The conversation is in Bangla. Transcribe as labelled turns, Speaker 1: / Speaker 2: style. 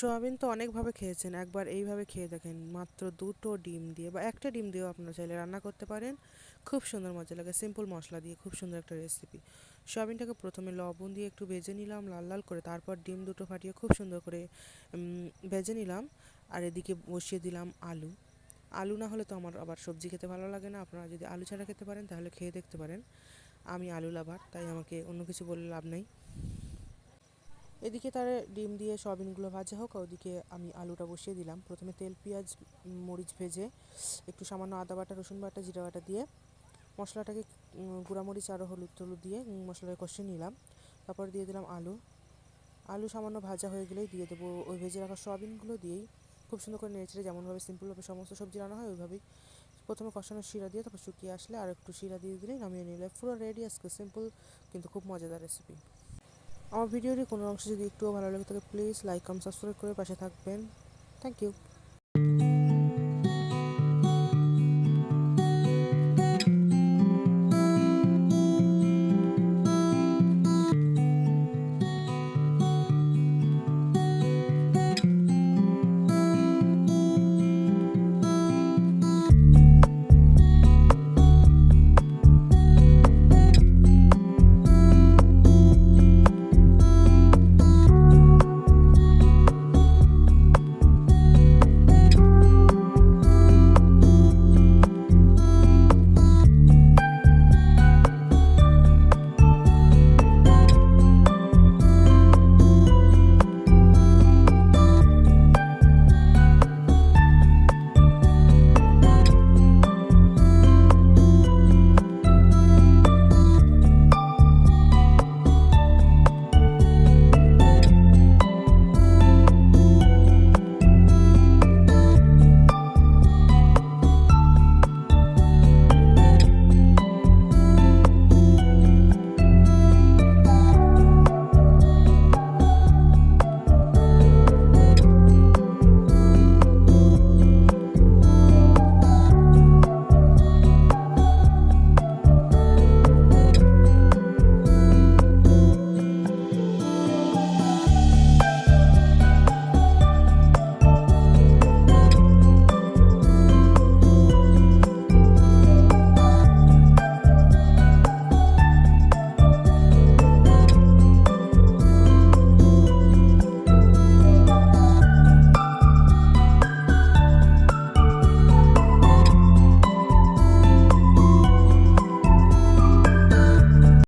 Speaker 1: সোয়াবিন তো অনেকভাবে খেয়েছেন, একবার এইভাবে খেয়ে দেখেন, মাত্র দুটো ডিম দিয়ে বা একটা ডিম দিয়েও আপনারা চাইলে রান্না করতে পারেন। খুব সুন্দর মজা লাগে সিম্পল মশলা দিয়ে, খুব সুন্দর একটা রেসিপি সোয়াবিনটাকে প্রথমে লবণ দিয়ে একটু ভেজে নিলাম, লাল লাল করে, তারপর ডিম দুটো ফাটিয়ে খুব সুন্দর করে ভেজে নিলাম। আর এদিকে বসিয়ে দিলাম আলু। আলু না হলে তো আমার আবার সবজি খেতে ভালো লাগে না, আপনারা যদি আলু ছাড়া খেতে পারেন তাহলে খেয়ে দেখতে পারেন। আমি আলু লাভার, তাই আমাকে অন্য কিছু বলে লাভ নেই। এদিকে তার ডিম দিয়ে সয়াবিনগুলো ভাজা হোক ওদিকে আমি আলুটা বসিয়ে দিলাম। প্রথমে তেল, পেঁয়াজ, মরিচ ভেজে একটু সামান্য আদা বাটা, রসুন বাটা, জিরা বাটা দিয়ে মশলাটাকে গুঁড়ামরিচ আরও হলুদ টলুদ দিয়ে মশলাটা কষিয়ে নিলাম। তারপর দিয়ে দিলাম আলু। আলু সামান্য ভাজা হয়ে গেলেই দিয়ে দেবো ওই ভেজে রাখা সয়াবিনগুলো দিয়েই। খুব সুন্দর করে নেড়েচেড়ে যেমনভাবে সিম্পলভাবে সমস্ত সবজি রান্না হয়, ওইভাবেই প্রথমে কষানো শিরা দিয়ে তারপর শুকিয়ে আসলে আর একটু শিরা দিয়ে দিলেই নামিয়ে নিলে পুরো রেডি আজকে। সিম্পল, কিন্তু খুব মজাদার রেসিপি আমার ভিডিওটি কোনো অংশ যদি একটুও ভালো লাগে, তাহলে প্লিজ লাইক কম সাবস্ক্রাইব করে পাশে থাকবেন। Thank you